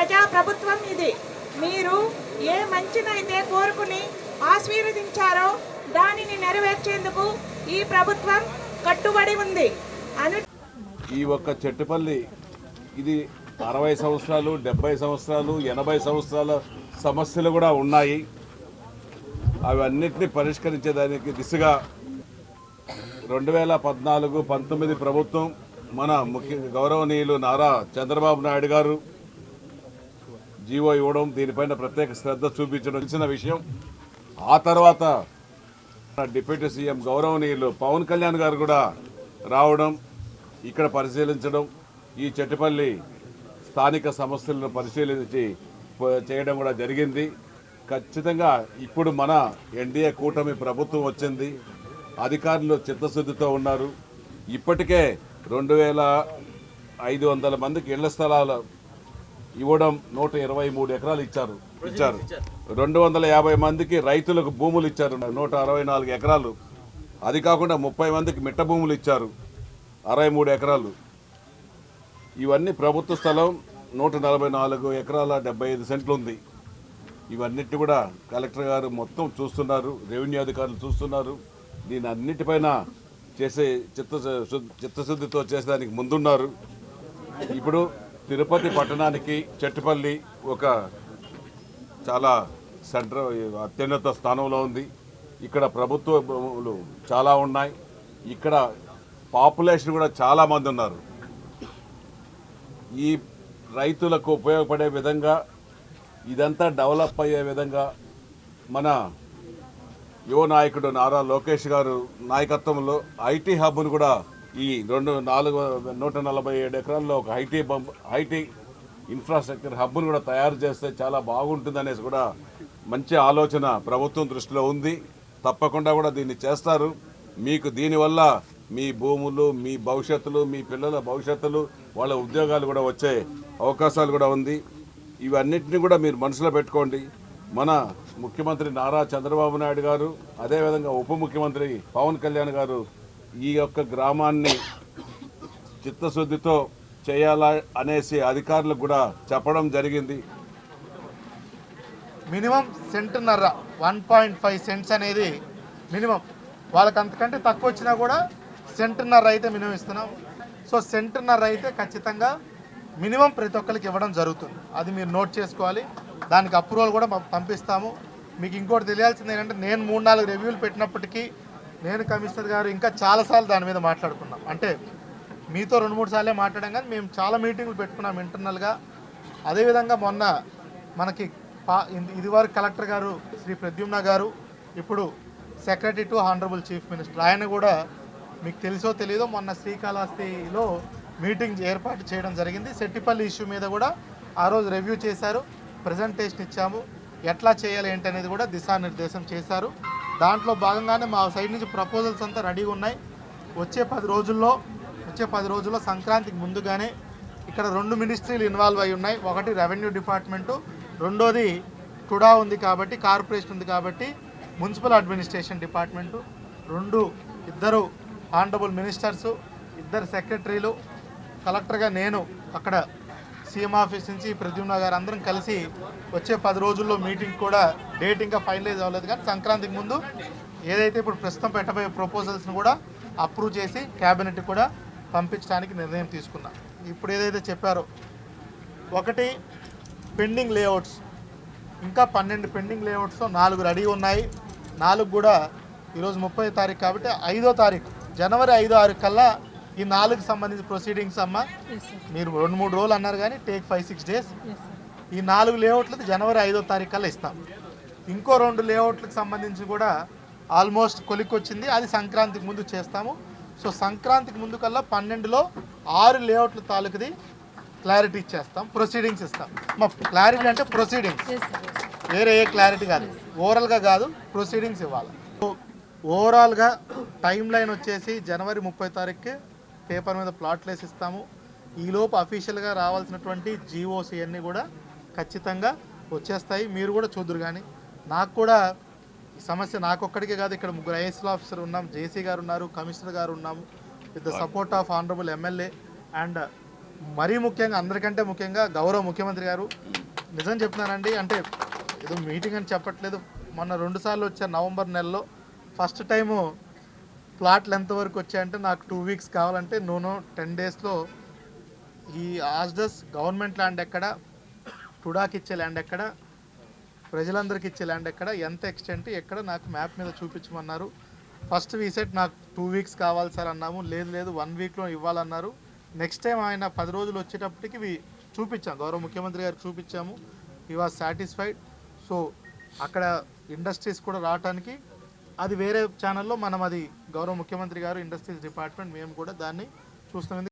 ప్రజా ప్రభుత్వం ఇది. మీరు ఏ మంచినైతే కోరుకుని ఆశీర్వదించారో దానిని నెరవేర్చేందుకు ఈ ప్రభుత్వం కట్టుబడి ఉంది. అను ఈ ఒక్క చెట్టుపల్లి ఇది అరవై సంవత్సరాలు డెబ్బై సంవత్సరాలు ఎనభై సంవత్సరాల సమస్యలు కూడా ఉన్నాయి. అవన్నిటిని పరిష్కరించేదానికి దిశగా రెండు వేల పద్నాలుగు పంతొమ్మిది ప్రభుత్వం మన ముఖ్య గౌరవనీయులు నారా చంద్రబాబు నాయుడు గారు జీవో ఇవ్వడం దీనిపైన ప్రత్యేక శ్రద్ధ చూపించడం ఇచ్చిన విషయం. ఆ తర్వాత డిప్యూటీ సీఎం గౌరవనీయులు పవన్ కళ్యాణ్ గారు కూడా రావడం ఇక్కడ పరిశీలించడం ఈ చెట్టుపల్లి స్థానిక సమస్యలను పరిశీలించి చేయడం కూడా జరిగింది. ఖచ్చితంగా ఇప్పుడు మన ఎన్డీఏ కూటమి ప్రభుత్వం వచ్చింది. అధికారులు చిత్తశుద్ధితో ఉన్నారు. ఇప్పటికే రెండు వేల ఐదు వందల మందికి ఇళ్ళ స్థలాలు ఇవ్వడం నూట ఇరవై మూడు ఎకరాలు ఇచ్చారు. ఇచ్చారు. రెండు వందల యాభై మందికి రైతులకు భూములు ఇచ్చారు. నూట అరవై నాలుగు ఎకరాలు. అది కాకుండా ముప్పై మందికి మిట్ట భూములు ఇచ్చారు. అరవై మూడు ఎకరాలు. ఇవన్నీ ప్రభుత్వ స్థలం నూట నలభై నాలుగు ఎకరాల డెబ్బై ఐదు సెంట్లు ఉంది. ఇవన్నిటి కూడా కలెక్టర్ గారు మొత్తం చూస్తున్నారు రెవెన్యూ అధికారులు చూస్తున్నారు. దీని అన్నిటిపైన చేసే చిత్త చిత్తశుద్ధితో చేసేదానికి ముందున్నారు. ఇప్పుడు తిరుపతి పట్టణానికి చెట్టుపల్లి ఒక చాలా సెంటర్ అత్యున్నత స్థానంలో ఉంది. ఇక్కడ ప్రభుత్వములు చాలా ఉన్నాయి. ఇక్కడ పాపులేషన్ కూడా చాలామంది ఉన్నారు. ఈ రైతులకు ఉపయోగపడే విధంగా ఇదంతా డెవలప్ అయ్యే విధంగా మన యువ నాయకుడు నారా లోకేష్ గారు నాయకత్వంలో ఐటీ హబ్ను కూడా ఈ రెండు నాలుగు నూట నలభై ఏడు ఎకరాల్లో ఒక ఐటీ బంప్ ఐటీ ఇన్ఫ్రాస్ట్రక్చర్ హబ్ను కూడా తయారు చేస్తే చాలా బాగుంటుంది అనేసి కూడా మంచి ఆలోచన ప్రభుత్వం దృష్టిలో ఉంది. తప్పకుండా కూడా దీన్ని చేస్తారు. మీకు దీనివల్ల మీ భూములు మీ భవిష్యత్తులు మీ పిల్లల భవిష్యత్తులు వాళ్ళ ఉద్యోగాలు కూడా వచ్చే అవకాశాలు కూడా ఉంది. ఇవన్నిటిని కూడా మీరు మనసులో పెట్టుకోండి. మన ముఖ్యమంత్రి నారా చంద్రబాబు నాయుడు గారు అదేవిధంగా ఉప ముఖ్యమంత్రి పవన్ కళ్యాణ్ గారు ఈ యొక్క గ్రామాన్ని చిత్తశుద్ధితో చేయాలా అనేసి అధికారులకు కూడా చెప్పడం జరిగింది. మినిమం సెంటున్నర వన్ పాయింట్ ఫైవ్ సెంట్స్ అనేది మినిమం. వాళ్ళకి అంతకంటే తక్కువ వచ్చినా కూడా సెంటున్నర అయితే మినిమం ఇస్తున్నాం. సో సెంటున్నర అయితే ఖచ్చితంగా మినిమం ప్రతి ఒక్కరికి ఇవ్వడం జరుగుతుంది. అది మీరు నోట్ చేసుకోవాలి. దానికి అప్రూవల్ కూడా పంపిస్తాము. మీకు ఇంకోటి తెలియాల్సింది ఏంటంటే నేను మూడు నాలుగు రివ్యూలు పెట్టినప్పటికీ నేను కమిషనర్ గారు ఇంకా చాలాసార్లు దాని మీద మాట్లాడుకున్నాం. అంటే మీతో రెండు మూడు సార్లే మాట్లాడాం కానీ మేము చాలా మీటింగ్లు పెట్టుకున్నాం ఇంటర్నల్గా. అదేవిధంగా మొన్న మనకి పా ఇది- ఇదివరకు కలెక్టర్ గారు శ్రీ ప్రద్యుమ్న గారు ఇప్పుడు secretary to honourable chief minister. ఆయన కూడా మీకు తెలుసో తెలియదో మొన్న శ్రీకాళహస్తిలో మీటింగ్ ఏర్పాటు చేయడం జరిగింది. సెట్టిపల్లి ఇష్యూ మీద కూడా ఆ రోజు రివ్యూ చేశారు. ప్రజెంటేషన్ ఇచ్చాము. ఎట్లా చేయాలి ఏంటి అనేది కూడా దిశానిర్దేశం చేశారు. దాంట్లో భాగంగానే మా సైడ్ నుంచి ప్రపోజల్స్ అంతా రెడీగా ఉన్నాయి. వచ్చే పది రోజుల్లో వచ్చే పది రోజుల్లో సంక్రాంతికి ముందుగానే ఇక్కడ రెండు మినిస్ట్రీలు ఇన్వాల్వ్ అయి ఉన్నాయి. ఒకటి రెవెన్యూ డిపార్ట్మెంటు రెండోది టుడా ఉంది కాబట్టి కార్పొరేషన్ ఉంది కాబట్టి మున్సిపల్ అడ్మినిస్ట్రేషన్ డిపార్ట్మెంటు రెండు ఇద్దరు ఆనరబుల్ మినిస్టర్సు ఇద్దరు సెక్రటరీలు కలెక్టర్గా నేను అక్కడ సీఎం ఆఫీస్ నుంచి ప్రద్యుమ్న గారు అందరం కలిసి వచ్చే పది రోజుల్లో మీటింగ్ కూడా డేట్ ఇంకా ఫైనలైజ్ అవ్వలేదు కానీ సంక్రాంతికి ముందు ఏదైతే ఇప్పుడు ప్రస్తుతం పెట్టబోయే ప్రపోజల్స్ని కూడా అప్రూవ్ చేసి క్యాబినెట్ కూడా పంపించడానికి నిర్ణయం తీసుకున్నాం. ఇప్పుడు ఏదైతే చెప్పారో ఒకటి పెండింగ్ లేఅవుట్స్. ఇంకా పన్నెండు పెండింగ్ లేఅవుట్స్లో నాలుగు రెడీ ఉన్నాయి. నాలుగు కూడా ఈరోజు ముప్పై తారీఖు కాబట్టి ఐదో తారీఖు. జనవరి ఐదో ఆరు కల్లా ఈ నాలుగు సంబంధించిన ప్రొసీడింగ్స్ అమ్మ. మీరు రెండు మూడు రోజులు అన్నారు కానీ టేక్ ఫైవ్ సిక్స్ డేస్ ఈ నాలుగు లేఅవుట్లకి జనవరి ఐదో తారీఖు కల్లా ఇస్తాం. ఇంకో రెండు లేఅవుట్లకు సంబంధించి కూడా ఆల్మోస్ట్ కొలిక్కొచ్చింది. అది సంక్రాంతికి ముందు చేస్తాము. సో సంక్రాంతికి ముందు కల్లా పన్నెండులో ఆరు లేఅవుట్ల తాలూకుది క్లారిటీ ఇచ్చేస్తాం. ప్రొసీడింగ్స్ ఇస్తాం. మా క్లారిటీ అంటే ప్రొసీడింగ్స్ వేరే ఏ క్లారిటీ కాదు. ఓవరాల్గా కాదు ప్రొసీడింగ్స్ ఇవ్వాలి. సో ఓవరాల్గా టైం లైన్ వచ్చేసి జనవరి ముప్పై తారీఖుకి పేపర్ మీద ప్లాట్లు వేసి ఇస్తాము. ఈలోపు అఫీషియల్గా రావాల్సినటువంటి జీవోస్ ఇవన్నీ కూడా ఖచ్చితంగా వచ్చేస్తాయి. మీరు కూడా చూద్దరు కానీ నాకు కూడా ఈ సమస్య నాకొక్కడికే కాదు. ఇక్కడ ముగ్గురు ఐఎస్ఎల్ ఆఫీసర్ ఉన్నాం. జేసీ గారు ఉన్నారు. కమిషనర్ గారు ఉన్నాము. With the support of honourable MLA and మరీ ముఖ్యంగా అందరికంటే ముఖ్యంగా గౌరవ ముఖ్యమంత్రి గారు. నిజం చెప్తున్నానండి అంటే ఏదో మీటింగ్ అని చెప్పట్లేదు. మొన్న రెండుసార్లు వచ్చే వచ్చారు నవంబర్ నెలలో. ఫస్ట్ టైము ప్లాట్లు ఎంతవరకు వచ్చాయంటే నాకు టూ వీక్స్ కావాలంటే నూనో టెన్ డేస్లో ఈ ఆస్డస్ గవర్నమెంట్ ల్యాండ్ ఎక్కడ టుడాకి ఇచ్చే ల్యాండ్ ఎక్కడ ప్రజలందరికీ ఇచ్చే ల్యాండ్ ఎక్కడ ఎంత ఎక్స్టెంట్ ఎక్కడ నాకు మ్యాప్ మీద చూపించమన్నారు. ఫస్ట్ వీసెట్ నాకు టూ వీక్స్ కావాలి సార్ అన్నాము. లేదు లేదు వన్ వీక్లో ఇవ్వాలన్నారు. నెక్స్ట్ టైం ఆయన పది రోజులు వచ్చేటప్పటికి ఇవి చూపించాం. గౌరవ ముఖ్యమంత్రి గారికి చూపించాము. He was satisfied. సో అక్కడ ఇండస్ట్రీస్ కూడా రావడానికి అది వేరే ఛానల్లో మనం అది గౌరవ ముఖ్యమంత్రి గారు ఇండస్ట్రీస్ డిపార్ట్మెంట్ మేము కూడా దాన్ని చూస్తున్నాం.